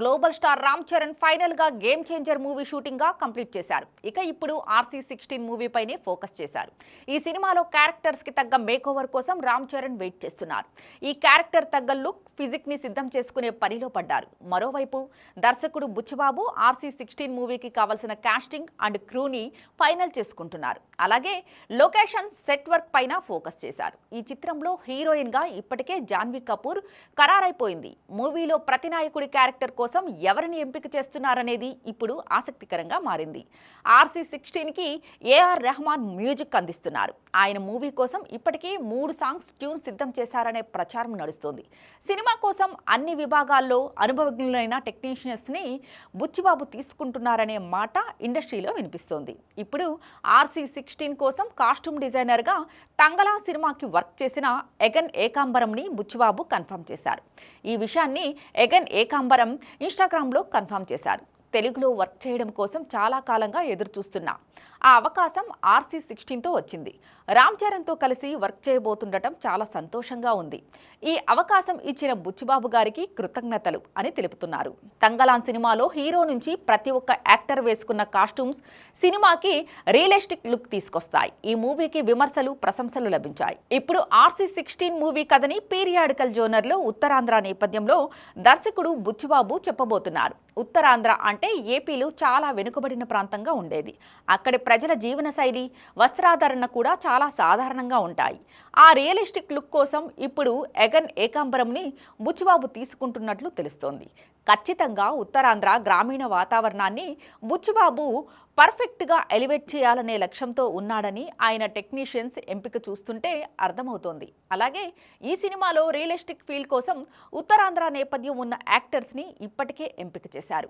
Global star Ram Charan ఫైనల్గా Game changer movie షూటింగ్గా complete చేశారు. ఇక ఇప్పుడు ఆర్సీ సిక్స్టీన్ మూవీ పైనే ఫోకస్ చేశారు. ఈ సినిమాలో క్యారెక్టర్స్కి తగ్గ మేక్ ఓవర్ కోసం రామ్ చరణ్ వెయిట్ చేస్తున్నారు. ఈ క్యారెక్టర్ తగ్గ లుక్ ఫిజిక్ని సిద్ధం చేసుకునే పనిలో పడ్డారు. మరోవైపు దర్శకుడు బుచ్చిబాబు ఆర్సీ సిక్స్టీన్ మూవీకి కావలసిన కాస్టింగ్ అండ్ క్రూని ఫైనల్ చేసుకుంటున్నారు. అలాగే లొకేషన్ సెట్ వర్క్ పైన ఫోకస్ చేశారు. ఈ చిత్రంలో హీరోయిన్గా ఇప్పటికే జాన్వీ కపూర్ ఖరారైపోయింది. మూవీలో ప్రతినాయకుడి క్యారెక్టర్ కోసం కోసం ఎవరిని ఎంపిక చేస్తున్నారనేది ఇప్పుడు ఆసక్తికరంగా మారింది. ఆర్సీ సిక్స్టీన్కి ఏఆర్ రెహమాన్ మ్యూజిక్ అందిస్తున్నారు. ఆయన మూవీ కోసం ఇప్పటికే మూడు సాంగ్స్ ట్యూన్ సిద్ధం చేశారనే ప్రచారం నడుస్తోంది. సినిమా కోసం అన్ని విభాగాల్లో అనుభవజ్ఞులైన టెక్నీషియన్స్ని బుచ్చిబాబు తీసుకుంటున్నారనే మాట ఇండస్ట్రీలో వినిపిస్తోంది. ఇప్పుడు ఆర్సీ సిక్స్టీన్ కోసం కాస్ట్యూమ్ డిజైనర్గా తంగలా సినిమాకి వర్క్ చేసిన ఎగన్ ఏకాంబరంని బుచ్చిబాబు కన్ఫర్మ్ చేశారు. ఈ విషయాన్ని ఎగన్ ఏకాంబరం ఇన్స్టాగ్రామ్లో కన్ఫర్మ్ చేశారు. తెలుగులో వర్క్ చేయడం కోసం చాలా కాలంగా ఎదురుచూస్తున్నా. ఆ అవకాశం ఆర్సీ సిక్స్టీన్తో వచ్చింది. రామ్ చరణ్తో కలిసి వర్క్ చేయబోతుండటం చాలా సంతోషంగా ఉంది. ఈ అవకాశం ఇచ్చిన బుచ్చిబాబు గారికి కృతజ్ఞతలు అని తెలుపుతున్నారు. తంగలాన్ సినిమాలో హీరో నుంచి ప్రతి ఒక్క యాక్టర్ వేసుకున్న కాస్ట్యూమ్స్ సినిమాకి రియలిస్టిక్ లుక్ తీసుకొస్తాయి. ఈ మూవీకి విమర్శలు ప్రశంసలు లభించాయి. ఇప్పుడు ఆర్సీ సిక్స్టీన్ మూవీ కథని పీరియాడికల్ జోనర్లో ఉత్తరాంధ్ర నేపథ్యంలో దర్శకుడు బుచ్చిబాబు చెప్పబోతున్నారు. ఉత్తరాంధ్ర అంటే ఏపీలో చాలా వెనుకబడిన ప్రాంతంగా ఉండేది. అక్కడి ప్రజల జీవనశైలి వస్త్రాధరణ కూడా చాలా సాధారణంగా ఉంటాయి. ఆ రియలిస్టిక్ లుక్ కోసం ఇప్పుడు ఎగన్ ఏకాంబరంని బుచ్చిబాబు తీసుకుంటున్నట్లు తెలుస్తోంది. ఖచ్చితంగా ఉత్తరాంధ్ర గ్రామీణ వాతావరణాన్ని బుచ్చిబాబు పర్ఫెక్ట్గా ఎలివేట్ చేయాలనే లక్ష్యంతో ఉన్నాడని ఆయన టెక్నీషియన్స్ ఎంపిక చూస్తుంటే అర్థమవుతోంది. అలాగే ఈ సినిమాలో రియలిస్టిక్ ఫీల్ కోసం ఉత్తరాంధ్ర నేపథ్యం ఉన్న యాక్టర్స్ని ఇప్పటికే ఎంపిక చేశారు.